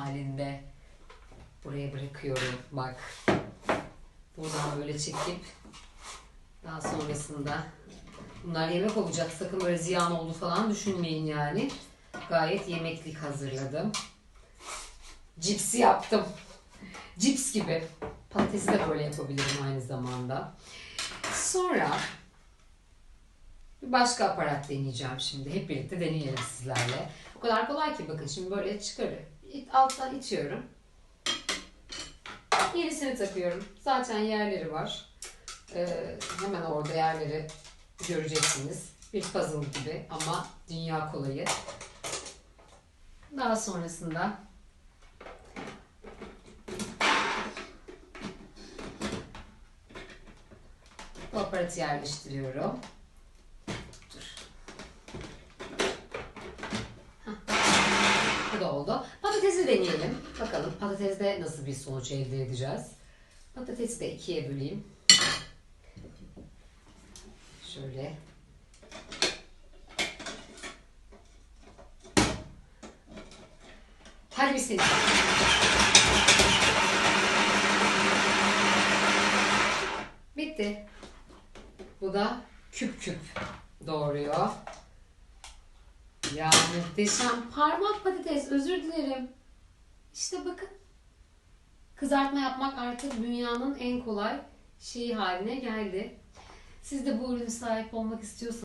halinde buraya bırakıyorum. Bak. Buradan böyle çekip daha sonrasında bunlar yemek olacak. Sakın böyle ziyan oldu falan düşünmeyin yani. Gayet yemeklik hazırladım. Cipsi yaptım. Cips gibi. Patatesi de böyle yapabilirim aynı zamanda. Sonra bir başka aparat deneyeceğim şimdi. Hep birlikte deneyelim sizlerle. O kadar kolay ki bakın şimdi böyle çıkarı. Alttan itiyorum. Yenisini takıyorum. Zaten yerleri var. Ee, hemen orada yerleri göreceksiniz. Bir puzzle gibi ama dünya kolayı. Daha sonrasında bu aparatı yerleştiriyorum. Da oldu. Patatesi deneyelim. Bakalım patatesde nasıl bir sonuç elde edeceğiz. Patatesi de ikiye böleyim. Şöyle. Bismillah. Bitti. Bu da küp küp doğruyor. Ya muhteşem. Parmak patates özür dilerim. İşte bakın. Kızartma yapmak artık dünyanın en kolay şeyi haline geldi. Siz de bu ürüne sahip olmak istiyorsanız